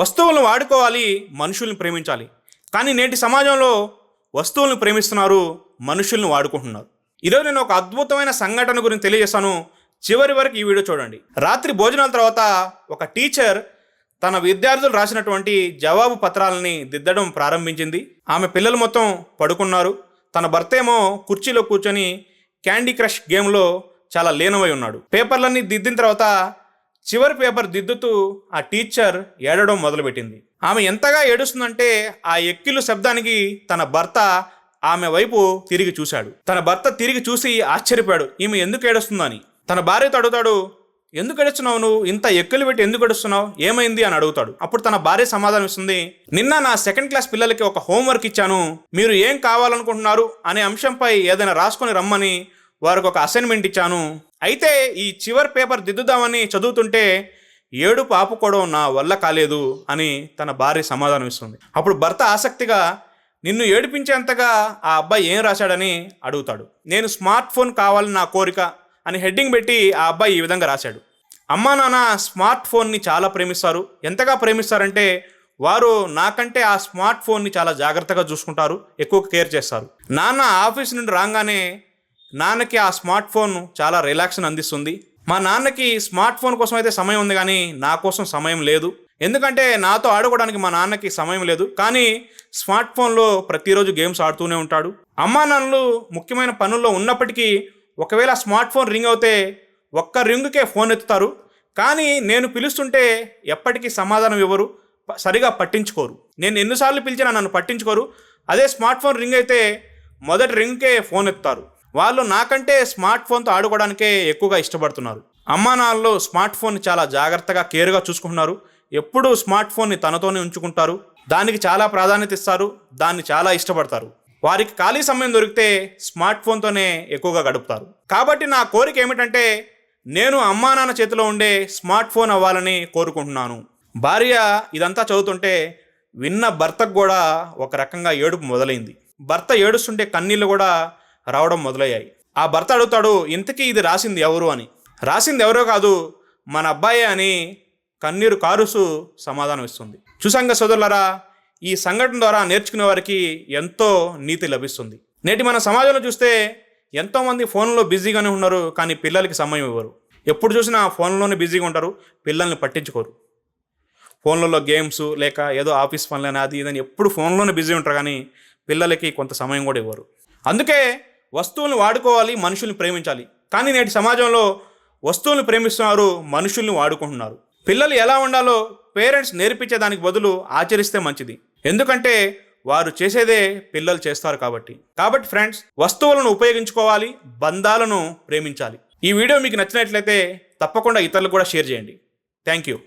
వస్తువులను వాడుకోవాలి మనుషుల్ని ప్రేమించాలి. కానీ నేటి సమాజంలో వస్తువులను ప్రేమిస్తున్నారు మనుషుల్ని వాడుకుంటున్నారు. ఈరోజు నేను ఒక అద్భుతమైన సంఘటన గురించి తెలియజేస్తాను చివరి వరకు ఈ వీడియో చూడండి. రాత్రి భోజనాల తర్వాత ఒక టీచర్ తన విద్యార్థులు రాసినటువంటి జవాబు పత్రాలని దిద్దడం ప్రారంభించింది. ఆమె పిల్లలు మొత్తం పడుకున్నారు. తన భర్త ఏమో కుర్చీలో కూర్చొని క్యాండీ క్రష్ గేమ్లో చాలా లీనమై ఉన్నాడు. పేపర్లన్నీ దిద్దిన తర్వాత చివరి పేపర్ దిద్దుతూ ఆ టీచర్ ఏడవడం మొదలుపెట్టింది. ఆమె ఎంతగా ఏడుస్తుందంటే ఆ ఎక్కిలు శబ్దానికి తన భర్త ఆమె వైపు తిరిగి చూశాడు. తన భర్త తిరిగి చూసి ఆశ్చర్యపోయాడు. ఈమె ఎందుకు ఏడుస్తుందని. తన భార్యతో అడుగుతాడు ఎందుకు ఏడుస్తున్నావు నువ్వు? ఇంత ఎక్కులు పెట్టి ఎందుకు ఏడుస్తున్నావు? ఏమైంది? అని అడుగుతాడు. అప్పుడు తన భార్య సమాధానం ఇస్తుంది నిన్న నా సెకండ్ క్లాస్ పిల్లలకి ఒక హోంవర్క్ ఇచ్చాను. మీరు ఏం కావాలనుకుంటున్నారు? అనే అంశంపై ఏదైనా రాసుకొని రమ్మని వారికి ఒక అసైన్మెంట్ ఇచ్చాను. అయితే ఈ చివరి పేపర్ దిద్దుదామని చదువుతుంటే ఏడుపు ఆపుకోవడం నా వల్ల కాలేదు అని తన భార్య సమాధానం ఇస్తుంది అప్పుడు భర్త ఆసక్తిగా నిన్ను ఏడిపించేంతగా ఆ అబ్బాయి ఏం రాశాడని అడుగుతాడు. నేను స్మార్ట్ ఫోన్ కావాలని నా కోరిక అని హెడ్డింగ్ పెట్టి ఆ అబ్బాయి ఈ విధంగా రాశాడు. అమ్మా నాన్న స్మార్ట్ ఫోన్ని చాలా ప్రేమిస్తారు. ఎంతగా ప్రేమిస్తారంటే వారు నాకంటే ఆ స్మార్ట్ ఫోన్ని చాలా జాగ్రత్తగా చూసుకుంటారు ఎక్కువ కేర్ చేస్తారు. నాన్న ఆఫీస్ నుండి రాగానే నాన్నకి ఆ స్మార్ట్ ఫోన్ చాలా రిలాక్స్ని అందిస్తుంది. మా నాన్నకి స్మార్ట్ ఫోన్ కోసం అయితే సమయం ఉంది కానీ నా కోసం సమయం లేదు. ఎందుకంటే నాతో ఆడుకోవడానికి మా నాన్నకి సమయం లేదు. కానీ స్మార్ట్ ఫోన్లో ప్రతిరోజు గేమ్స్ ఆడుతూనే ఉంటాడు. అమ్మా నాన్నలు ముఖ్యమైన పనుల్లో ఉన్నప్పటికీ ఒకవేళ స్మార్ట్ ఫోన్ రింగ్ అవుతే ఒక్క రింగుకే ఫోన్ ఎత్తుతారు. కానీ నేను పిలుస్తుంటే ఎప్పటికీ సమాధానం ఇవ్వరు సరిగా పట్టించుకోరు. నేను ఎన్నిసార్లు పిలిచినా నన్ను పట్టించుకోరు. అదే స్మార్ట్ ఫోన్ రింగ్ అయితే మొదటి రింగ్కే ఫోన్ ఎత్తుతారు. వాళ్ళు నాకంటే స్మార్ట్ ఫోన్తో ఆడుకోవడానికే ఎక్కువగా ఇష్టపడుతున్నారు. అమ్మా నాన్నలు స్మార్ట్ ఫోన్ చాలా జాగ్రత్తగా కేర్గా చూసుకుంటున్నారు. ఎప్పుడూ స్మార్ట్ ఫోన్ని తనతోనే ఉంచుకుంటారు. దానికి చాలా ప్రాధాన్యత ఇస్తారు. దాన్ని చాలా ఇష్టపడతారు. వారికి ఖాళీ సమయం దొరికితే స్మార్ట్ ఫోన్తోనే ఎక్కువగా గడుపుతారు. కాబట్టి నా కోరిక ఏమిటంటే నేను అమ్మా నాన్న చేతిలో ఉండే స్మార్ట్ ఫోన్ అవ్వాలని కోరుకుంటున్నాను. భార్య ఇదంతా చదువుతుంటే విన్న భర్తకు కూడా ఒక రకంగా ఏడుపు మొదలైంది. భర్త ఏడుస్తుంటే కన్నీళ్ళు కూడా రావడం మొదలయ్యాయి. ఆ భర్త అడుగుతాడు ఇంతకీ ఇది రాసింది ఎవరు? అని. రాసింది ఎవరో కాదు మన అబ్బాయే అని కన్నీరు కారుసు సమాధానం ఇస్తుంది. చూసంగ సోదరులరా ఈ సంఘటన ద్వారా నేర్చుకునే వారికి ఎంతో నీతి లభిస్తుంది. నేటి మన సమాజంలో చూస్తే ఎంతోమంది ఫోన్లో బిజీగానే ఉన్నారు కానీ పిల్లలకి సమయం ఇవ్వరు. ఎప్పుడు చూసినా ఫోన్లోనే బిజీగా ఉంటారు పిల్లల్ని పట్టించుకోరు. ఫోన్లలో గేమ్స్ లేక ఏదో ఆఫీస్ పనులని అది ఇదని ఎప్పుడు ఫోన్లోనే బిజీ ఉంటారు కానీ పిల్లలకి కొంత సమయం కూడా ఇవ్వరు. అందుకే వస్తువులను వాడుకోవాలి మనుషుల్ని ప్రేమించాలి. కానీ నేటి సమాజంలో వస్తువులను ప్రేమిస్తున్నారు మనుషుల్ని వాడుకుంటున్నారు. పిల్లలు ఎలా ఉండాలో పేరెంట్స్ నేర్పించేదానికి బదులు ఆచరిస్తే మంచిది. ఎందుకంటే వారు చేసేదే పిల్లలు చేస్తారు కాబట్టి. కాబట్టి ఫ్రెండ్స్ వస్తువులను ఉపయోగించుకోవాలి బంధాలను ప్రేమించాలి. ఈ వీడియో మీకు నచ్చినట్లయితే తప్పకుండా ఇతరులకు కూడా షేర్ చేయండి. Thank you.